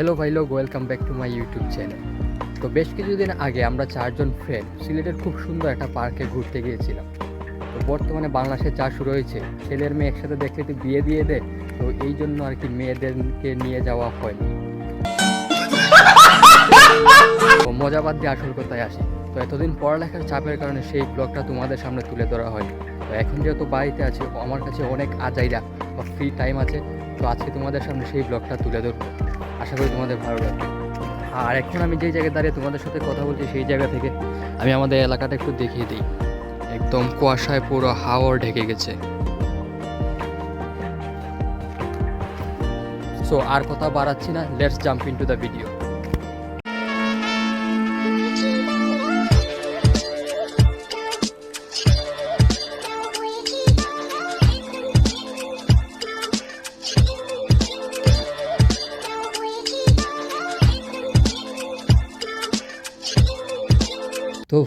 Hello ভাই লোক welcome back to my YouTube channel তো বেশ কিছুদিন আগে আমরা চারজন ফ্রেন্ড সিলেটের খুব সুন্দর একটা পার্কে ঘুরতে গিয়েছিলাম। তো বর্তমানে বাংলাদেশে যা শুরু হয়েছে। ছেলের মেয়ে একসাথে দেখলে তো বিয়ে দিয়ে দেয় তো এই জন্য আর কি মেয়েদেরকে নিয়ে যাওয়া হয়নি। তো মজা বাদ দিয়ে আসল কথায় আসি। তো এতদিন পড়ালেখার চাপের কারণে সেই ব্লগটা তোমাদের সামনে তুলে ধরা হয়নি। তো এখন যেহেতু বাড়িতে আছে, আমার কাছে অনেক আজাইরা বা ফ্রি টাইম আছে। তো আজকে তোমাদের সামনে সেই ব্লগটা তুলে ধরবো। আশা করি তোমাদের ভালো লাগবে। আর এখন আমি যেই জায়গায় দাঁড়িয়ে তোমাদের সাথে কথা বলছি সেই জায়গা থেকে আমি আমাদের এলাকাটা একটু দেখিয়ে দিই। একদম কুয়াশায় পুরো হাওয়ার ঢেকে গেছে। সো আর কথা বাড়াচ্ছি না let's jump into the video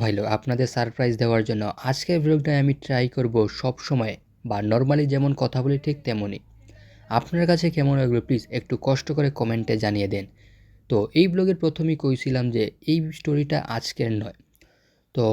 ভাইলো, আপনাদের সারপ্রাইজ দেওয়ার জন্য। আজকের ব্লগটায় আমি ট্রাই করব সব সময়, বা নর্মালি যেমন কথা বলি ঠিক তেমনই। আপনার কাছে কেমন লাগল প্লিজ একটু কষ্ট করে কমেন্টে জানিয়ে দেন। তো এই ব্লগের প্রথমেই কইছিলাম যে, এই স্টোরিটা আজকের নয়। তো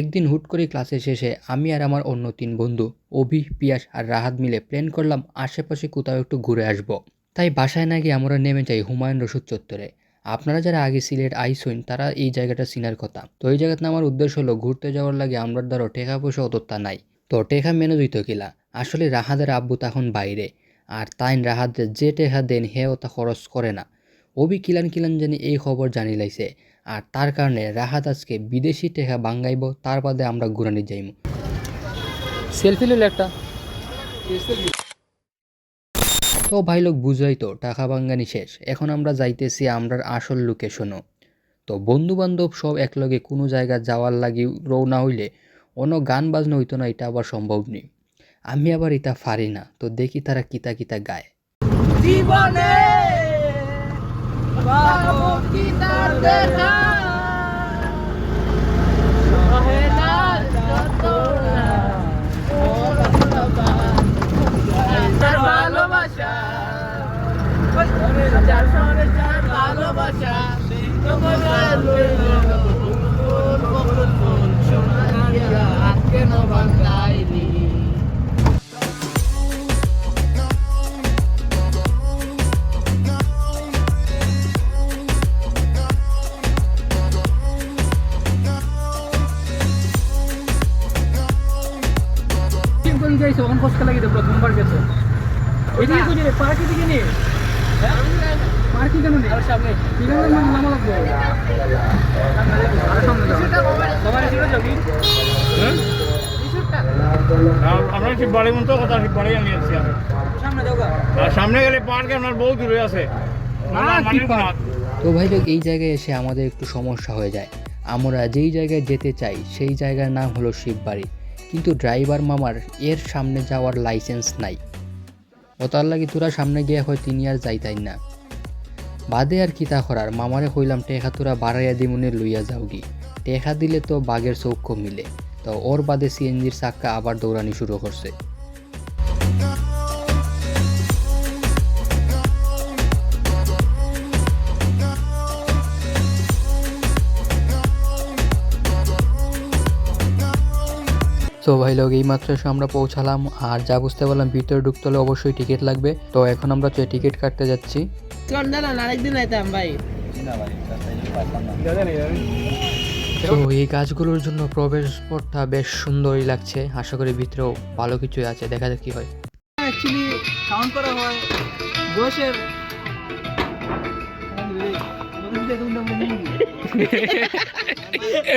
একদিন হুট করে ক্লাসে শেষে আমি আর আমার অন্য তিন বন্ধু, অভি, পিয়াস আর রাহাত মিলে প্ল্যান করলাম আশেপাশে কোথাও একটু ঘুরে আসব। তাই বাসায় না গিয়ে আমরা নেমে যাই হুমায়ুন রসুদ চত্বরে। আপনারা যারা আগে সিলেট আইসইন, তারা এই জায়গাটা চিনার কথা। তো এই জায়গাতে আমার উদ্দেশ্য হলো ঘুরতে যাওয়ার লাগে আমরা ধরো টেকা পয়সা অতটা নাই। তো টেকা মেনে দিত কিলা। আসলে রাহাদের আব্বু তখন বাইরে। আর তাই রাহাদের যে টেকা দেন হেও তা খরচ করে না। অবি কিলান কিলান জানি এই খবর জানি লাইছে। আর তার কারণে রাহাত আজকে বিদেশি টেকা বাঙ্গাইব, তার বাদে আমরা ঘুরানি যাইম। সেলফি নিল একটা। তো ভাই লোক বুঝাই তো, টাকা বাঙ্গানি শেষ। এখন আমরা যাইতেছি আমরার আসল লোকেশনও তো বন্ধু বান্ধব সব একলগে কোনো জায়গা যাওয়ার লাগি রওনা হইলে অন্য গান বাজনা হইতো না, এটা আবার সম্ভব নেই। আমি আবার এটা পারি না, তো দেখি তারা কিতা কিতা গায়। জীবনে ভালোবাসা তোমার কেন যাইছো অন কষ্ট লাগি প্রথমবার গেছো। এদিকে পার্কে দিকে নে। পার্কে কেন সামনে কীভাবে নাম নামা লাগবে আরে সামনে যাও সবাই ছিল যাবি আমরা ঠিক বাড়ি মতো কথা ঠিক বাড়ি আমি আছি আমি। সামনে যাও আর সামনে গেলে পার্কে আপনার বহু দূরে আছে। না, তো ভাই এই জায়গায় এসে আমাদের একটু সমস্যা হয়ে যায়। আমরা যেই জায়গায় যেতে চাই সেই জায়গার নাম হলো শিববাড়ি। কিন্তু ড্রাইভার মামার এর সামনে যাওয়ার লাইসেন্স নাই। ও তার লাগি তোরা সামনে গিয়া হয় তিনি আর যাইতাই না। বাদে আর কিতা করার, মামারে কইলাম টেখা তোরা বাড়াইয়া দিমুনে লইয়া যাওগি। টেখা দিলে তো বাঘের চৌক্ষ মিলে। তো ওর বাদে সিএনজির চাক্কা আবার দৌড়ানি শুরু করছে। তো ভাই লোক এই মাত্র এসে আমরা পৌঁছালাম। আর যা বুঝতে পারলাম ভিতরে ঢুকতে হলে অবশ্যই টিকিট লাগবে। তো এখন আমরা টিকিট কাটতে যাচ্ছি। দাঁড়ান আরেকদিন আইতাম ভাই। তো এই গাছগুলোর জন্য প্রবেশ পথটা বেশ সুন্দরই লাগছে। আশা করি ভিতরেও ভালো কিছুই আছে। দেখা যাক কি হয়। অ্যাকচুয়ালি কাউন্ট করা হয়। বয়সের।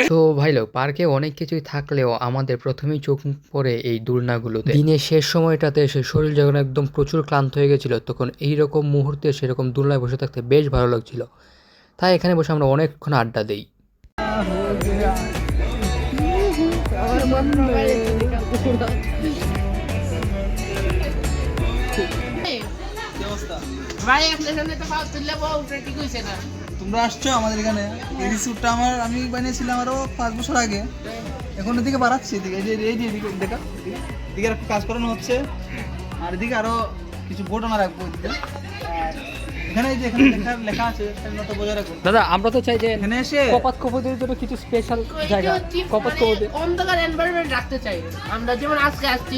তো ভাই লোক পার্কে অনেক কিছুই থাকলেও আমাদের প্রথমেই চোখ পড়ে এই দুলনাগুলোতে। দিনের শেষ সময়টাতে এসে শরীর যখন একদম প্রচুর ক্লান্ত হয়ে গেছিল তখন এই রকম মুহূর্তে সেরকম দুলনায় বসে থাকতে বেশ ভালো লাগছিল। তাই এখানে বসে আমরা অনেকক্ষণ আড্ডা দিই। ভাই আপনার সামনে তো পাও তুললে বউ উঠে ঠিক হইছে না। তোমরা আসছো আমাদের এখানে। এই রিসুটটা আমার আমি বানিয়েছিলাম আরও পাঁচ বছর আগে। এখন এদিকে বাড়াচ্ছি এদিকে এই যে এই যে এদিকে দেখা এদিকে। আর একটু কাজ করানো হচ্ছে। আর এদিকে আরও কিছু বোর্ড আমরা রাখব এদিকে। এখানে যে এখানে লেখা লেখা আছে স্বাধীনতা বজায় রাখুন দাদা আমরা তো চাই যে এখানে এসে কপাত কপদের জন্য কিছু স্পেশাল জায়গা কপাত মানে কপদে অন্ধকার এনভায়রনমেন্ট রাখতে চাই। আমরা যেমন আজকে আসছি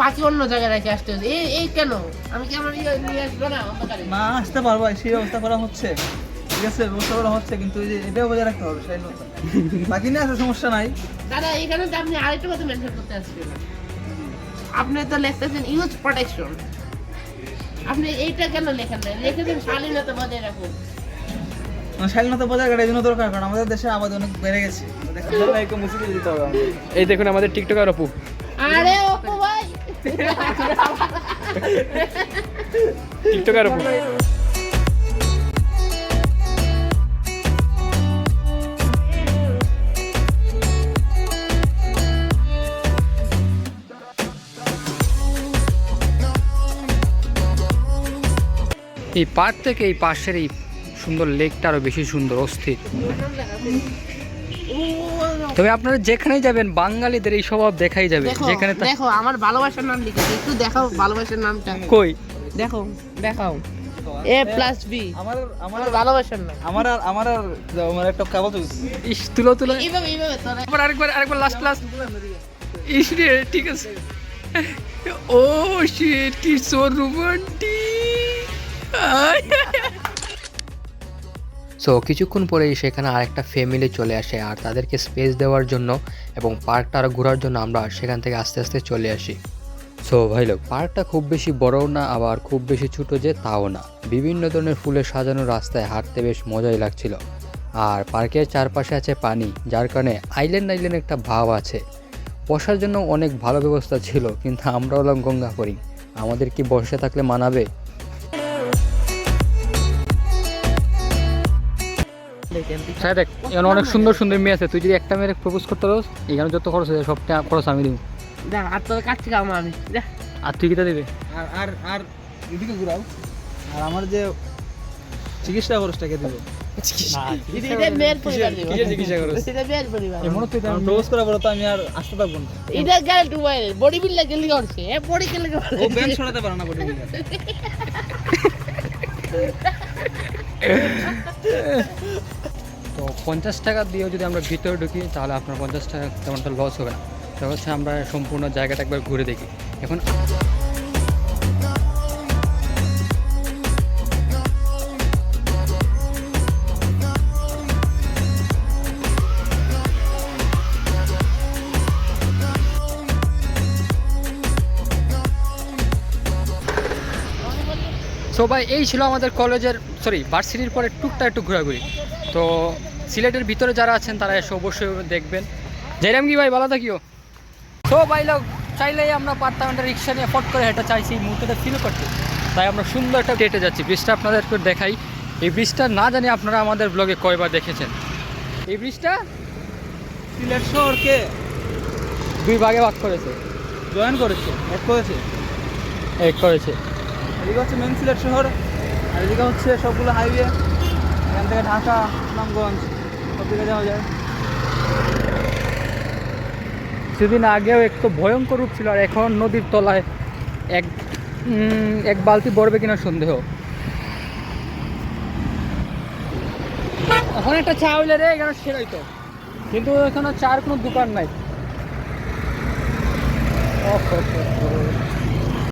পাখি অন্য জায়গায় রেখে আসতে এই এই কেন? আমি কি আমার ইয়ে নিয়ে আসব না অন্ধকারে? না আসতে পারবা সেই ব্যবস্থা করা হচ্ছে। ঠিক আছে ব্যবস্থা হচ্ছে কিন্তু এই যে এটাও বজায় রাখতে হবে স্বাধীনতা বাকি নিয়ে আসলে সমস্যা নাই। দাদা এখানে তো আপনি আরেকটা কথা মেনশন করতে আসছেন আপনি তো লিখতেছেন ইউজ প্রোটেকশন আপনি এইটা কেন লেখেন না লিখেছেন শালীনতা বজায় রাখুন। স্বাধীনতা বজায় রাখার জন্য দরকার কারণ আমাদের দেশে আবাদ অনেক বেড়ে গেছে। হবে এই দেখুন আমাদের টিকটকার অপু। আরে অপু ভাই। টিকটকার অপু। এই পার্ক থেকে এই পাশের এই সুন্দর লেকটা আরও বেশি সুন্দর অস্থির। তবে আপনারা যেখানেই যাবেন বাঙালিদের এই স্বভাব দেখাই যাবে। যেখানে দেখো আমার ভালোবাসার নাম লিখেছি একটু দেখাও ভালোবাসার নামটা। কই? দেখো দেখাও। এ প্লাস বি আমার আমার আমার ভালোবাসার নাম। আমার আর আমার আর আমার একটা কাগজ ইস তুলো তুলো। এইভাবে এইভাবে আবার আরেকবার আরেকবার লাস্ট লাস্ট ইস রে ঠিক আছে। ও শিট কি সো রোমান্টিক। সো কিছুক্ষণ পরেই সেখানে আরেকটা ফ্যামিলি চলে আসে আর তাদেরকে স্পেস দেওয়ার জন্য এবং পার্কটা আরও ঘোরার জন্য আমরা সেখান থেকে আস্তে আস্তে চলে আসি। সো ভাই লোক পার্কটা খুব বেশি বড়ও না, আবার খুব বেশি ছোটো যে তাও না। বিভিন্ন ধরনের ফুলে সাজানো রাস্তায় হাঁটতে বেশ মজাই লাগছিল। আর পার্কের চারপাশে আছে পানি, যার কারণে আইল্যান্ড আইল্যান্ড একটা ভাব আছে। বসার জন্য অনেক ভালো ব্যবস্থা ছিল, কিন্তু আমরা হলাম গঙ্গা করি আমাদের কি বসে থাকলে মানাবে? স্যার দেখ এখানে অনেক সুন্দর সুন্দর মেয়ে আছে। তুই যদি একটা মেয়ে প্রপোজ করতে পারোস এখানে যত খরচ হয়েছে সবটা খরচ আমি দিব। দেখ আর তোর কাছে কাম আমি দেখ। আর তুই কিটা দিবে? আর আর আর এদিকে ঘুরাও। আর আমার যে চিকিৎসা মেয়ের পরিবার দিব। বডি বিল্ডার গেলি করছে বডি গেলে ও ব্যাংক ছড়াতে পারে না বডি তো পঞ্চাশ টাকা দিয়েও যদি আমরা ভিতরে ঢুকি, তাহলে আপনার পঞ্চাশ টাকা তেমনটা লস হবে না। তো হচ্ছে আমরা সম্পূর্ণ জায়গাটা একবার ঘুরে দেখি। এখন সো ভাই এই ছিল আমাদের কলেজের সরি ভার্সিটির পরে টুকটা একটু ঘোরাঘুরি। তো সিলেটের ভিতরে যারা আছেন তারা এসে অবশ্যই দেখবেন। জয়রাম কি ভাই ভালো থাকিও? তো ভাই লোক চাইলেই আমরা পারতাম একটা রিক্সা নিয়ে ফট করে হেঁটে চাইছি এই মুহূর্তটা ফিল করতে। তাই আমরা সুন্দর একটা হেঁটে যাচ্ছি। ব্রিজটা আপনাদের একটু দেখাই। এই ব্রিজটা না জানি আপনারা আমাদের ব্লগে কয়বার দেখেছেন। এই ব্রিজটা সিলেট শহরকে দুই ভাগে ভাগ করেছে। জয়েন করেছে এক করেছে। এক করেছে। এদিকে হচ্ছে মেন সিলেট শহর, আর এদিকে হচ্ছে সবগুলো হাইওয়ে এখান থেকে ঢাকা, সুনামগঞ্জ, সব দিকে যাওয়া যায়। সেদিন আগেও একটু ভয়ঙ্কর রূপ ছিল, আর এখন নদীর তলায় এক এক বালতি পড়বে কিনা সন্দেহ। এখন একটা চা হইলে রে, এখানে সেরাই তো। কিন্তু এখানে চার কোনো দোকান নাই। ওহ।